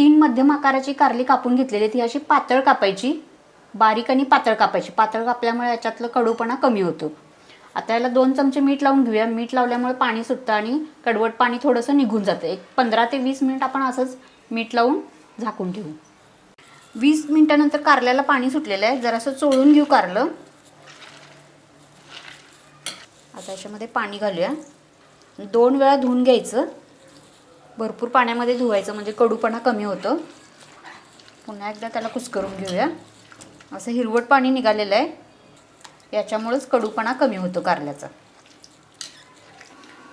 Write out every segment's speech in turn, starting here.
तीन मध्यम आकाराची कारली कापून घेतलेली ती अशी पातळ कापायची. बारीक आणि पातळ कापायची. पातळ कापल्यामुळे याच्यातलं कडूपणा कमी होतो. आता याला दोन चमचे मीठ लावून घेऊया. मीठ लावल्यामुळे पाणी सुटतं आणि कडवट पाणी थोडंसं निघून जातं. एक पंधरा ते वीस मिनिट आपण असंच मीठ लावून झाकून ठेवू. वीस मिनिटानंतर कारल्याला पाणी सुटलेलं आहे. जरासं चोळून घेऊ कारलं. आता याच्यामध्ये पाणी घालूया. दोन वेळा धुवून घ्यायचं. भरपूर पाण्यामध्ये धुवायचं म्हणजे कडूपणा कमी होतं. पुन्हा एकदा त्याला कुस्करून घेऊया. असं हिरवट पाणी निघालेलं आहे. याच्यामुळेच कडूपणा कमी होतो कारल्याचा.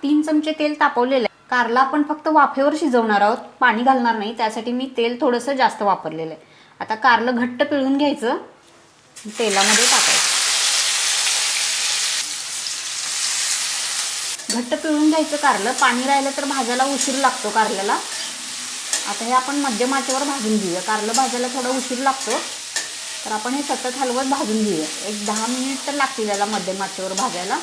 तीन चमचे तेल तापवलेलं आहे. कारला आपण फक्त वाफेवर शिजवणार आहोत. पाणी घालणार नाही. त्यासाठी मी तेल थोडंसं जास्त वापरलेलं आहे. आता कारलं घट्ट पिळून घ्यायचं. तेलामध्ये टाकायचं. घट्ट पिळून घ्यायचं कारलं. पाणी राहिलं तर भाजायला उशीर लागतो कारल्याला. आता हे आपण मध्यम आचेवर भाजून घेऊया. कारलं भाजायला थोडा उशीर लागतो. तर आपण हे सतत हलवत भाजून घेऊया. एक दहा मिनिट तर लागतील याला मध्यम आचेवर भाजायला.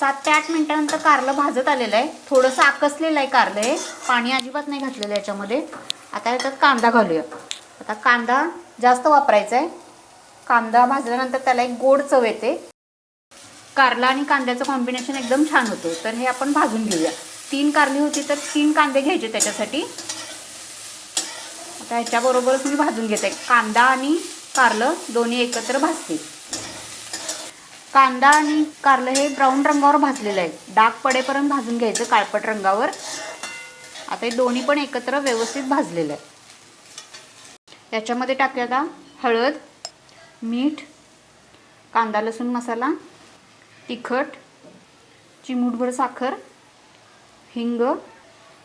सात ते आठ मिनिटानंतर कारलं भाजत आलेलं आहे. थोडंसं आकसलेलं आहे कारलं हे. पाणी अजिबात नाही घातलेलं याच्यामध्ये. आता याच्यात कांदा घालूया. आता कांदा जास्त वापरायचा आहे. कांदा भाजल्यानंतर त्याला एक गोड चव येते. कारला आणि कांद्याचं कॉम्बिनेशन एकदम छान होतं. तर हे आपण भाजून घेऊया. तीन कारली होती तर तीन कांदे घ्यायचे त्याच्यासाठी. आता ह्याच्याबरोबरच मी भाजून घेते. कांदा आणि कारलं दोन्ही एकत्र भाजते. कांदा आणि कारलं हे ब्राऊन रंगावर भाजलेलं आहे. डाग पडेपर्यंत भाजून घ्यायचं काळपट रंगावर. आता हे दोन्ही पण एकत्र व्यवस्थित भाजलेलं आहे. याच्यामध्ये टाकूया आता हळद मीठ कांदा लसूण मसाला. तिखट चिमूटभर साखर हिंग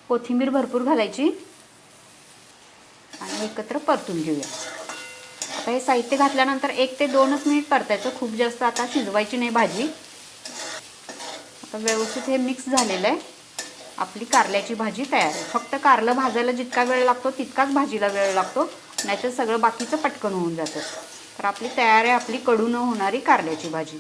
कोथिंबीर भरपूर घालायची आणि एकत्र परतून घेऊया. आता हे साहित्य घातल्यानंतर एक ते दोनच मिनिट परतायचं. खूप जास्त आता शिजवायची नाही भाजी. आता व्यवस्थित हे मिक्स झालेलं आहे. आपली कारल्याची भाजी तयार आहे. फक्त कारलं भाजायला जितका वेळ लागतो तितकाच भाजीला वेळ लागतो. नाहीतर सगळं बाकीचं पटकन होऊन जातं. तर आपली तयार आहे आपली कडू न होणारी कारल्याची भाजी.